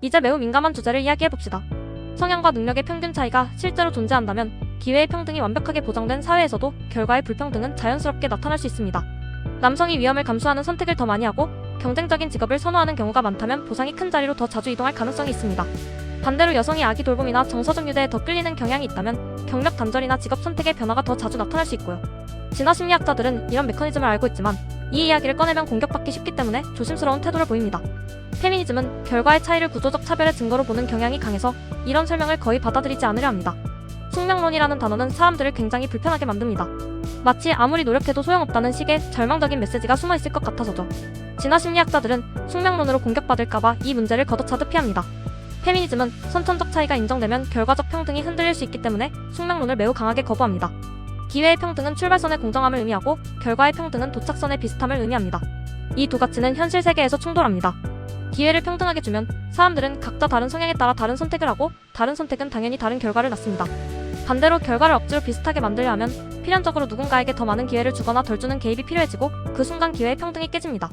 이제 매우 민감한 주제를 이야기해봅시다. 성향과 능력의 평균 차이가 실제로 존재한다면 기회의 평등이 완벽하게 보장된 사회에서도 결과의 불평등은 자연스럽게 나타날 수 있습니다. 남성이 위험을 감수하는 선택을 더 많이 하고 경쟁적인 직업을 선호하는 경우가 많다면 보상이 큰 자리로 더 자주 이동할 가능성이 있습니다. 반대로 여성이 아기 돌봄이나 정서적 유대에 더 끌리는 경향이 있다면 경력 단절이나 직업 선택의 변화가 더 자주 나타날 수 있고요. 진화 심리학자들은 이런 메커니즘을 알고 있지만 이 이야기를 꺼내면 공격받기 쉽기 때문에 조심스러운 태도를 보입니다. 페미니즘은 결과의 차이를 구조적 차별의 증거로 보는 경향이 강해서 이런 설명을 거의 받아들이지 않으려 합니다. 숙명론이라는 단어는 사람들을 굉장히 불편하게 만듭니다. 마치 아무리 노력해도 소용없다는 식의 절망적인 메시지가 숨어 있을 것 같아서죠. 진화 심리학자들은 숙명론으로 공격받을까봐 이 문제를 걷어차듯 피합니다. 페미니즘은 선천적 차이가 인정되면 결과적 평등이 흔들릴 수 있기 때문에 숙명론을 매우 강하게 거부합니다. 기회의 평등은 출발선의 공정함을 의미하고 결과의 평등은 도착선의 비슷함을 의미합니다. 이 두 가치는 현실 세계에서 충돌합니다. 기회를 평등하게 주면 사람들은 각자 다른 성향에 따라 다른 선택을 하고 다른 선택은 당연히 다른 결과를 낳습니다. 반대로 결과를 억지로 비슷하게 만들려 하면 필연적으로 누군가에게 더 많은 기회를 주거나 덜 주는 개입이 필요해지고 그 순간 기회의 평등이 깨집니다.